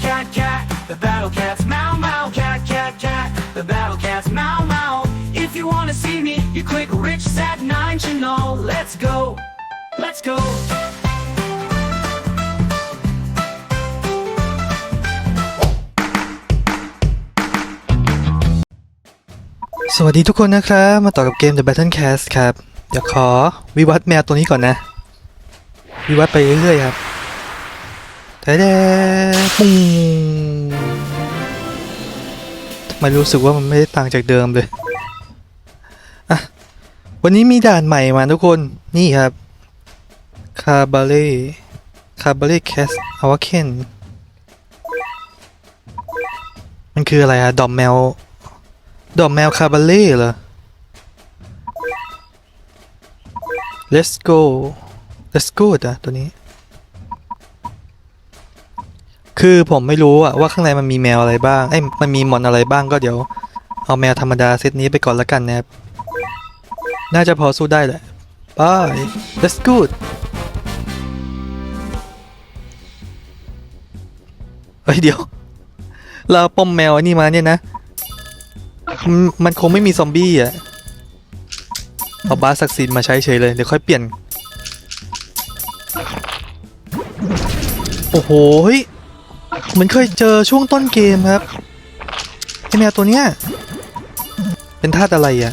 cat, cat, cat. The battle cats meow, meow, cat, cat, cat. The battle cats meow, meow. If you wanna see me, you click Rich Sat 9 channel. Let's go. Let's go. สวัสดีทุกคนนะครับ มาต่อกับเกม The Battle Cast ครับ เดี๋ยวขอวิวัฒแมวตัวนี้ก่อนนะ วิวัฒไปเรื่อยๆครับ แต่แดปุ้งทำไมรู้สึกว่ามันไม่ได้ต่างจากเดิมเลยอะวันนี้มีด่านใหม่มาทุกคน นี่ครับคาบาเล่คาบาเล่แคสอวาเคนมันคืออะไรอะดอมแมว ดอกแมวคาบาเล่เหรอ let's go let's go อะตัวนี้ คือผมไม่รู้อะว่าข้างในมันมีแมวอะไรบ้างเอ้ยมันมีมอนอะไรบ้างก็เดี๋ยว เอาแมวธรรมดาเซตนี้ไปก่อนละกันนะครับ น่าจะพอสู้ได้แหละไป let's go เฮ้ยเดี๋ยว เราป้อมแมวอันนี้มาเนี่ยนะมันมันคงไม่มีซอมบี้อะ เอาบาสศักดิ์สิทธิ์มาใช้เฉยเลย เดี๋ยวค่อยเปลี่ยน โอ้โหเฮ้ย เหมือนเคยเจอช่วงต้นเกมครับไอแมวตัวเนี้ยเป็นธาตุอะไรอะ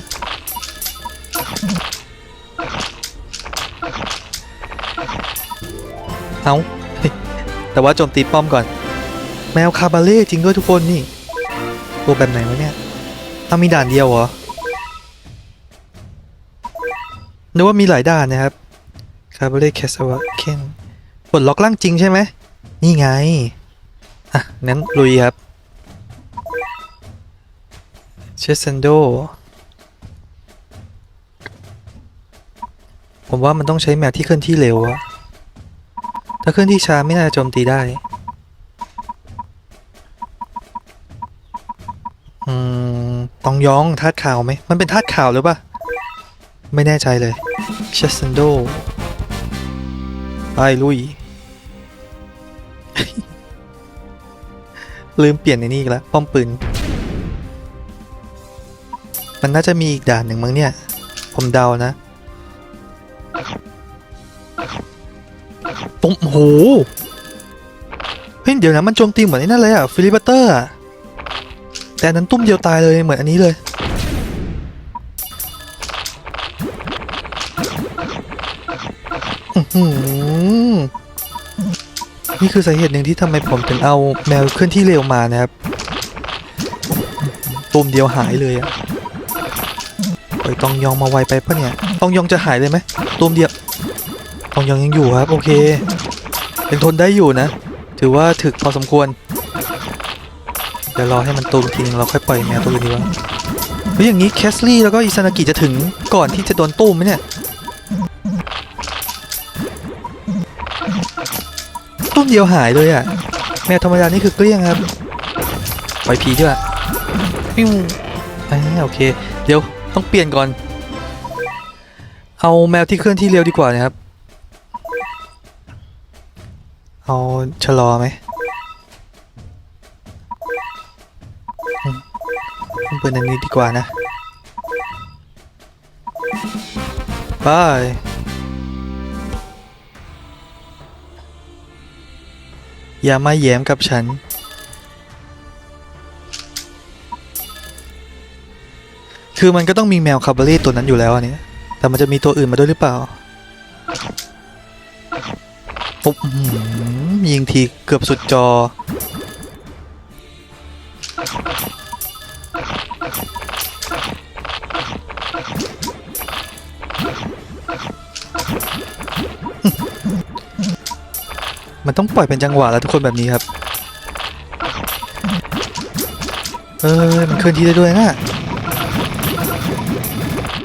เอาแต่ว่าโจมตีป้อมก่อน แมวคาบาเล่จริงด้วยทุกคนนี่ ตัวแบบไหนวะเนี่ยเอามีด่านเดียวเหรอนึกว่ามีหลายด่านนะครับคาร์บ r เ e แคสวะเคนปลดล็อกล่างจริงใช่ไหม นี่ไง อะงั้นลุยครับ เชสเซนโด ผมว่ามันต้องใช้แมวที่เคลื่อนที่เร็วอะถ้าเคลื่อนที่ช้าไม่น่าจะโจมตีได้ อืมตองย้องธาตุขาวไหม มันเป็นธาตุขาวหรือปะไม่แน่ใจเลย เชสเซนโด ไปลุย ลืมเปลี่ยนในนี่อีกแล้วป้อมปืน มันน่าจะมีอีกด่านหนึ่งมั้งเนี่ย ผมเดานะปุ๊มโอ้โหเฮ้ยเดี๋ยวนะมันโจมตีเหมือนไอ้นั่นเลยอะฟิลิปเตอร์อะแต่นั้นตุ้มเดียวตายเลยเหมือนอันนี้เลยอื นี่คือสาเหตุหนึ่งที่ทำไมผมถึงเอาแมวเคลื่อนที่เร็วมานะครับตุ้มเดียวหายเลยอะเอ้ยตองยองมาไวไปปะเนี่ยตองยองจะหายเลยไหมตุ้มเดียวตองยองยังอยู่ครับ โอเคยังทนได้อยู่นะ ถือว่าถึกพอสมควรเดี๋ยวรอให้มันตูมทีนึงเราค่อยปล่อยแมวตัวอื่นดีกว่าเฮ้ยอย่างนี้แคสลี่แล้วก็อิซานากิจะถึงก่อนที่จะโดนตู้มไหมเนี่ย ตุ้มเดียวหายเลยอะ่ะ แมวธรรมดานี่คือเกลี้ยงครับปล่อยผีด้วยปิ้วอ่าโอเค เดี๋ยวต้องเปลี่ยนก่อน เอาแมวที่เคลื่อนที่เร็วดีกว่านะครับ เอาชะลอไหมผมเปิดอันนี้ดีกว่านะบาย อย่ามาแย้มกับฉัน คือมันก็ต้องมีแมวคาบาเล่ตัวนั้นอยู่แล้วอันนี้แต่มันจะมีตัวอื่นมาด้วยหรือเปล่าปุ๊บยิงทีเกือบสุดจอ มันต้องปล่อยเป็นจังหวะแล้วทุกคนแบบนี้ครับ เออมันเคลื่อนที่ได้ด้วยนะ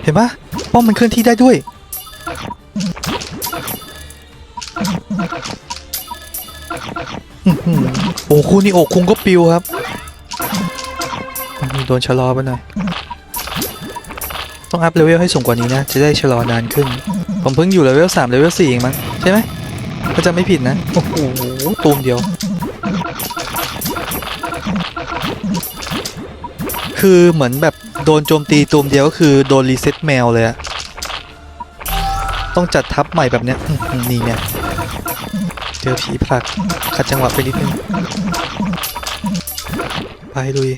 เห็นปะป้อมมันเคลื่อนที่ได้ด้วยอื้อหือโอ้คูนี่โอกคุงก็ปิวครับ โดนชะลอไปหน่อย ต้องอัพเลเวลให้สูงกว่านี้นะ จะได้ชะลอนานขึ้น ผมเพิ่งอยู่เลเวล3เลเวล4เองมั้งใช่ไหม ก็จะไม่ผิดนะ โอ้โหตูมเดียว คือเหมือนแบบโดนโจมตีตูมเดียวก็คือโดนรีเซ็ตแมวเลยอะต้องจัดทับใหม่แบบเนี้ยนี่เนี่ยเจอผีผลักขัดจังหวะไปนิดนึง ไปลุย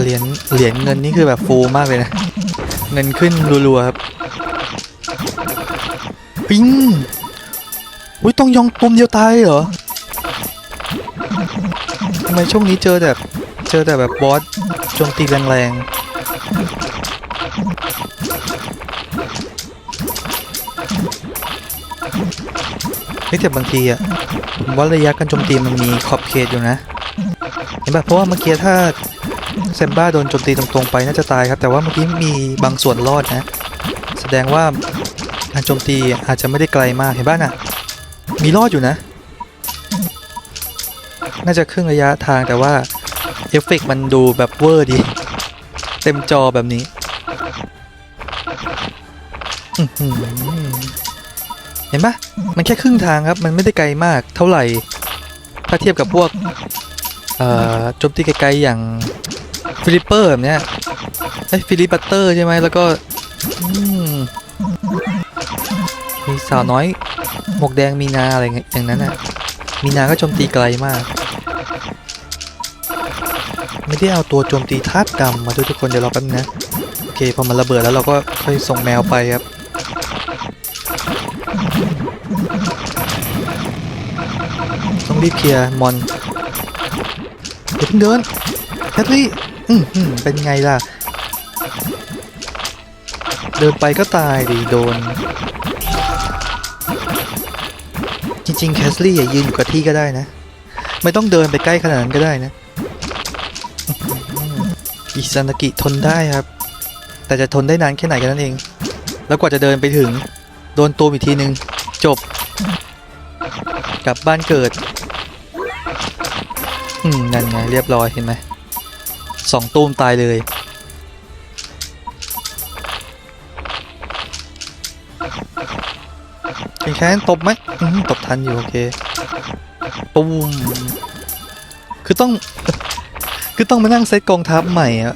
เหรียญเหรียญเงินนี่คือแบบฟูมากเลยนะ เงินขึ้นรัวๆครับปิ้งอุ้ยต้องยองปุ่มเดียวตายเหรอทำไมช่วงนี้เจอแบบเจอแต่แบบบอสโจมตีแรงๆเฮ้ยแต่บางทีอะว่าระยะการโจมตีมันมีขอบเขตอยู่นะเห็นป่ะเพราะว่าเมื่อกี้ถ้า เซมบ้าโดนโจมตีตรงๆไปน่าจะตายครับ แต่ว่าเมื่อกี้มีบางส่วนรอดนะ แสดงว่าการโจมตีอาจจะไม่ได้ไกลมากเห็นป่ะน่ะ มีรอดอยู่นะ น่าจะครึ่งระยะทางแต่ว่าเอฟเฟกต์มันดูแบบเวอร์ดี เต็มจอแบบนี้เห็นปะมันแค่ครึ่งทางครับ มันไม่ได้ไกลมากเท่าไหร่ ถ้าเทียบกับพวกโจมตีไกลๆอย่าง ฟิลิปเปอร์แบบเนี้ยไอ้ยฟิลิปบัตเตอร์ใช่ไหมแล้วก็มีสาวน้อยหมวกแดงมีนาอะไรอย่างนั้นน่ะมีนาก็โจมตีไกลมาก ไม่ได้เอาตัวโจมตีธาตุดำมาด้วยทุกคนเดี๋ยวเรอแป๊บนึงนะโอเคพอมันระเบิดแล้วเราก็ค่อยส่งแมวไปครับต้องรีบเคลียร์มอนอย่าเพิ่งเดินแคทลี่ เป็นไงล่ะ เดินไปก็ตายดิโดน จริงๆ แคสลี่อย่ายืนอยู่กับที่ก็ได้นะ ไม่ต้องเดินไปใกล้ขนาดนั้นก็ได้นะอิซานากิทนได้ครับ แต่จะทนได้นานแค่ไหนกันนั่นเอง แล้วกว่าจะเดินไปถึง โดนตัวอีกทีนึง จบ กลับบ้านเกิด อืม นั่นไง เรียบร้อยเห็นไหม สองตูมตายเลย เป็นแค่ตบไหมอืมตบทันอยู่ โอเคตูมคือต้อง คือต้องมานั่งเซตกองทัพใหม่อะ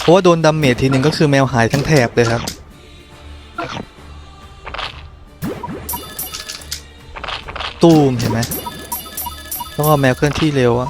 เพราะว่าโดนดาเมจทีหนึ่งก็คือแมวหายทั้งแถบเลยครับตูมเห็นไหมต้องเอาแมวเคลื่อนที่เร็วอะ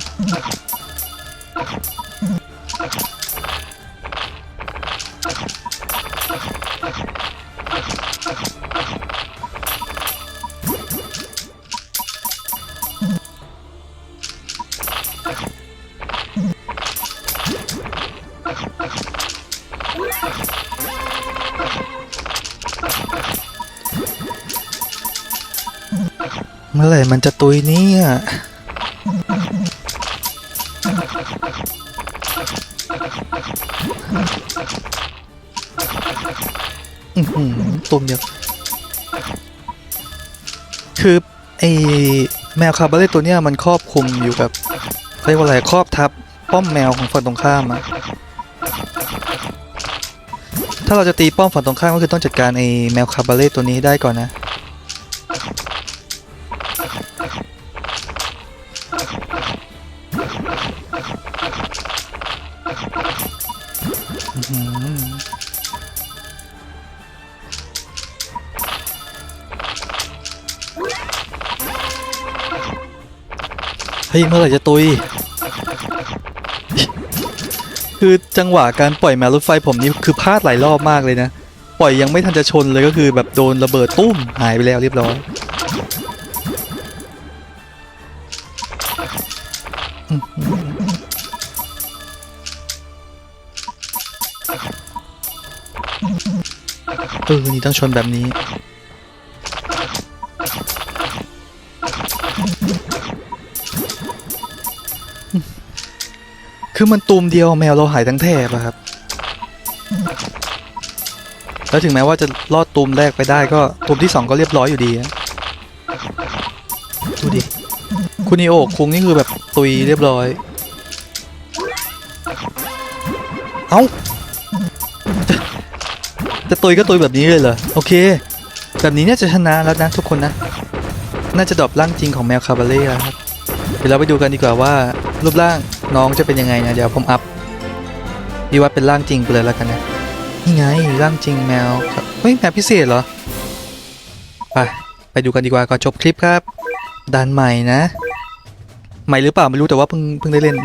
มื่อไหร่มันจะตุยเนี่ยอือหือตุ่มเดียวคือไอแมวคาร์บาเล่ตัวเนี้ยมันครอบคลุมอยู่กับเรียกว่าอะไรครอบทับป้อมแมวของฝั่งตรงข้ามอะถ้าเราจะตีป้อมฝั่งตรงข้ามก็คือต้องจัดการไอแมวคาร์บาเล่ตัวนี้ให้ได้ก่อนนะ ฮ้ยเมื่อไหร่จะตุย คือจังหวะการปล่อยแมวรถไฟผมนี่คือพลาดหลายรอบมากเลยนะ ปล่อยยังไม่ทันจะชนเลยก็คือแบบโดนระเบิดตุ้มหายไปแล้วเรียบร้อยเออนี่ต้องชนแบบนี้ คือมันตูมเดียวแมวเราหายทั้งแถบอะครับ แล้วถึงแม้ว่าจะรอดตูมแรกไปได้ก็ตูมที่สองก็เรียบร้อยอยู่ดีอะดูดิ คุณนิโอคุงนี่คือแบบตุยเรียบร้อย เอ้า จะตุยก็ตุยแบบนี้เลยเหรอ โอเค แบบนี้น่าจะชนะแล้วนะทุกคนนะ น่าจะดรอปร่างจริงของแมวคาบาเล่แล้วครับ เดี๋ยวเราไปดูกันดีกว่าว่ารูปร่าง น้องจะเป็นยังไงนะเดี๋ยวผมอัพพี่ว่าเป็นร่างจริงไปเลยแล้วกันนะนี่ไงร่างจริงแมวครับเฮ้ยแมวพิเศษเหรอไปไปดูกันดีกว่าก่อนจบคลิปครับด่านใหม่นะ ใหม่หรือเปล่าไม่รู้แต่ว่าเพิ่งเพิ่งได้เล่น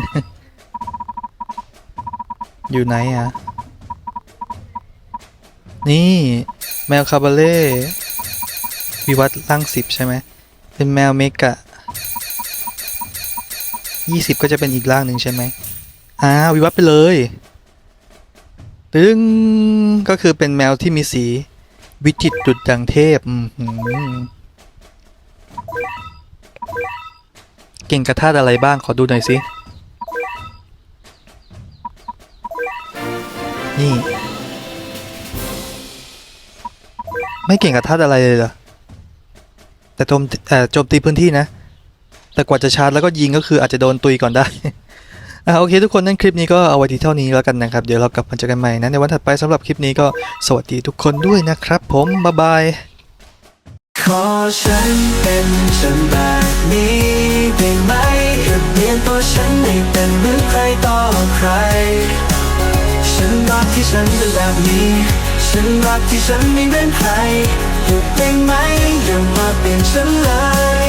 อยู่ไหนอะนี่แมวคาบาเล่วิวัฒน์ร่างสิบใช่ไหมเป็นแมวเมกะ ยี่สิบก็จะเป็นอีกร่างหนึ่งใช่ไหมอ่าวิวัฒไปเลยตึงก็คือเป็นแมวที่มีสี วิจิตรดุจดังเทพเก่งกระทาดอะไรบ้างขอดูหน่อยสิ นี่ ไม่เก่งกับธาอะไรเลยเหรอแต่โจมแต่โจมตีพื้นที่นะ แต่กว่าจะชาร์จแล้วก็ยิงก็คืออาจจะโดนตุยก่อนได้อ่าโอเคทุกคนนั่นคลิปนี้ก็เอาไว้ที่เท่านี้แล้วกันนะครับ เดี๋ยวเรากลับมาเจอกันใหม่นะในวันถัดไปสำหรับคลิปนี้ก็สวัสดีทุกคนด้วยนะครับผม บ๊ายบาย ขอฉันเป็นฉันแบบนี้ได้ไหมแค่เปลี่ยนตัวฉันให้เป็นเหมือนใครต่อใคร ฉันรักที่ฉันเป็นแบบนี้ ฉันรักที่ฉันไม่เหมือนใครหยุดได้ไหมอย่ามาเปลี่ยนฉันเลย